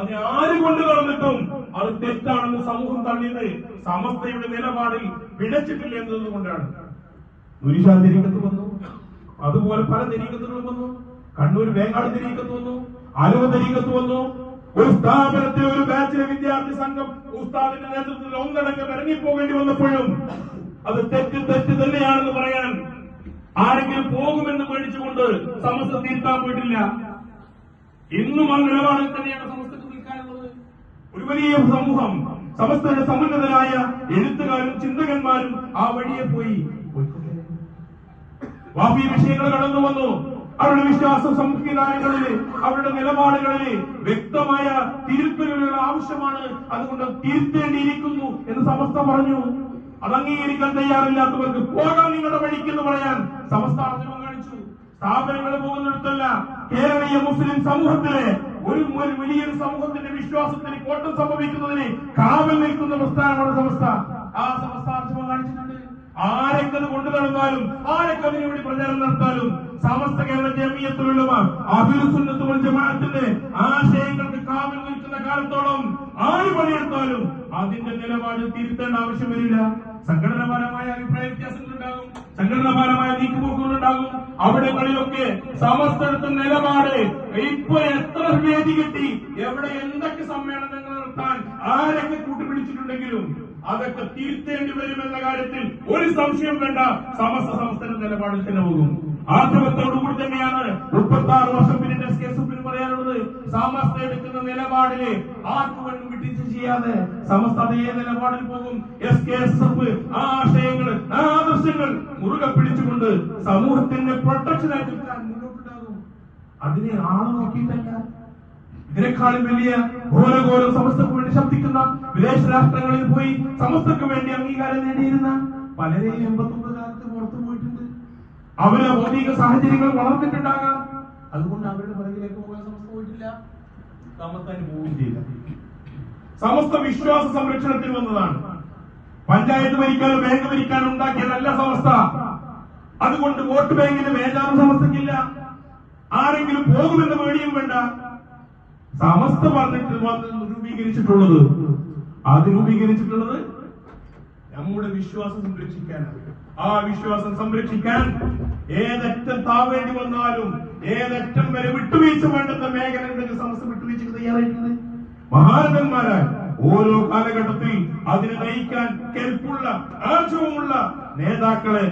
അത് ആര് കൊണ്ട് നടന്നിട്ടും അത് തെറ്റാണെന്ന് സമൂഹം തള്ളിയത് സമസ്തയുടെ നിലപാടിൽ വിടച്ചിട്ടില്ല എന്നതുകൊണ്ടാണ് മുരിശാ തിരീക്കത്ത് വന്നു. അതുപോലെ പല തിരീക്കത്തുകളും വന്നു. കണ്ണൂർ വേങ്ങാട് തിരീക്കത്ത് വന്നു. ആലുവ തിരീക്കത്ത് വന്നു. ഒരു സ്ഥാപനത്തെ ഒരു ബാച്ചിലെ വിദ്യാർത്ഥി സംഘം ഉസ്താദിന്റെ നേതൃത്വത്തിൽ ഒന്നടങ്കം ഇറങ്ങിപ്പോകേണ്ടി വന്നപ്പോഴും അത് തെറ്റ് തെറ്റ് തന്നെയാണെന്ന് പറയാൻ ആരെങ്കിലും പോകുമെന്ന് പേടിച്ചുകൊണ്ട് സമസ്ത തീർത്താൻ പോയിട്ടില്ല. ഇന്നും ആ നിലപാടിൽ തന്നെയാണ് സമസ്തക്ക് നിൽക്കാനുള്ളത് ഒരു വലിയ സമൂഹം സമസ്തയുടെ സമുന്നതരായ എഴുത്തുകാരും ചിന്തകന്മാരും ആ വഴിയെ പോയി വാഫി വിഷയങ്ങൾ കടന്നു വന്നു. അവരുടെ വിശ്വാസ സംവിധാനങ്ങളിൽ അവരുടെ നിലപാടുകളിൽ വ്യക്തമായ തിരുത്തലുകൾ ആവശ്യമാണ്. അതുകൊണ്ട് തിരുത്തേണ്ടിയിരിക്കുന്നു എന്ന് സമസ്ത പറഞ്ഞു. അത് അംഗീകരിക്കാൻ തയ്യാറില്ലാത്തവർക്ക് പോകാൻ നിങ്ങളുടെ വഴിക്ക് എന്ന് പറയാൻ സമസ്ത ആർജവം കാണിച്ചു. സ്ഥാപനങ്ങൾ പോകുന്നിടത്തല്ല കേരളീയ മുസ്ലിം സമൂഹത്തിലെ ഒരു വലിയൊരു സമൂഹത്തിന്റെ വിശ്വാസത്തിന് കോട്ടം സംഭവിക്കുന്നതിന് കാവൽ നിൽക്കുന്ന പ്രസ്ഥാനമാണ് സമസ്ത. ആ ആർജവം കാണിച്ചിട്ടുണ്ട്. ആരൊക്കെ അത് കൊണ്ടു നടന്നാലും ആരൊക്കെ അതിനു വേണ്ടി പ്രചാരണം നടത്താലും സമസ്ത കേരള ജമിയത്തിലുള്ള ജമാഅത്തിന്റെ ആശയങ്ങൾക്ക് കാവൽ നിൽക്കുന്ന കാലത്തോളം ആര് പണിയെടുത്താലും അതിന്റെ നിലപാട് തിരുത്തേണ്ട ആവശ്യം വരില്ല. സംഘടനാപരമായ അഭിപ്രായ വ്യത്യാസങ്ങളുണ്ടാകും സംഘടനാപരമായ നീക്കുപോക്കുകളുണ്ടാകും. അവിടങ്ങളിലൊക്കെ സമസ്തടുത്ത നിലപാട്. ഇപ്പൊ എത്ര വേദി കിട്ടി? എവിടെ എന്തൊക്കെ സമ്മേളനങ്ങൾ നടത്താൻ ആരൊക്കെ കൂട്ടുപിടിച്ചിട്ടുണ്ടെങ്കിലും അതൊക്കെ തീർത്തേണ്ടി വരുമെന്ന കാര്യത്തിൽ ഒരു സംശയം വേണ്ട. സമസ്ത സംസ്ഥാന നിലപാടിൽ തന്നെ പോകും. ആർജവത്തോടുകൂടി തന്നെയാണ് മുപ്പത്തി ആറ് വർഷം പിന്നിട്ട് എസ് കെ പറയാനുള്ളത്. സമസ്ത എടുക്കുന്ന നിലപാടിൽ ആർക്കു വേണ്ടി വിട്ടിച്ച് ചെയ്യാതെ സമസ്ത അതേ നിലപാടിൽ പോകും. എസ് കെ എസ് എഫ് ആ പിടിച്ചുകൊണ്ട് സമൂഹത്തിന്റെ പ്രൊട്ടക്ഷൻ അതിനെ ആൾ നോക്കിയിട്ടല്ല. ഇതിനേക്കാളും വലിയ ഘോരഘോരം സമസ്തക്ക് വേണ്ടി ശബ്ദിക്കുന്ന വിദേശ രാഷ്ട്രങ്ങളിൽ പോയി സമസ്തക്ക് വേണ്ടി അംഗീകാരം നേടിയിരുന്ന പലരെയും എൺപത്തൊമ്പത് കാലത്ത് പുറത്തു പോയിട്ടുണ്ട്. അവരെ ഭൗതിക സാഹചര്യങ്ങൾ വളർന്നിട്ടുണ്ടാകാം. അതുകൊണ്ട് അവരുടെ പുറകിലേക്ക് പോകാൻ സമസ്ത പോയിട്ടില്ല. സമസ്ത അതിന് പോവുകയും ചെയ്യില്ല. സമസ്ത വിശ്വാസ സംരക്ഷണത്തിന് വന്നതാണ്. പഞ്ചായത്ത് ഭരിക്കാനും ബാങ്ക് ഭരിക്കാനും ഉണ്ടാക്കിയതല്ല സമസ്ത അതുകൊണ്ട് വോട്ട് ബാങ്കിന് മേധാവി സമസ്തക്കില്ല. ആരെങ്കിലും പോകുമെന്ന് പേടിയും വേണ്ട. സമസ്ത പറഞ്ഞിട്ട് രൂപീകരിച്ചിട്ടുള്ളത് അത് രൂപീകരിച്ചിട്ടുള്ളത്? നമ്മുടെ വിശ്വാസം സംരക്ഷിക്കാനാണ്. ആ വിശ്വാസം സംരക്ഷിക്കാൻ ഏതറ്റം താവേണ്ടി വന്നാലും ഏതറ്റം വരെ വിട്ടുവീഴ്ച വേണ്ടെന്ന മേഖല ഉണ്ടെങ്കിൽ സമസ്ത വിട്ടുവീഴ്ചക്ക് തയ്യാറായിട്ടുണ്ട്. മഹാരഥന്മാരായ ഓരോ കാലഘട്ടത്തിൽ അതിനെ നയിക്കാൻ കെൽപ്പുള്ള ആർജവുമുള്ള നേതാക്കളെ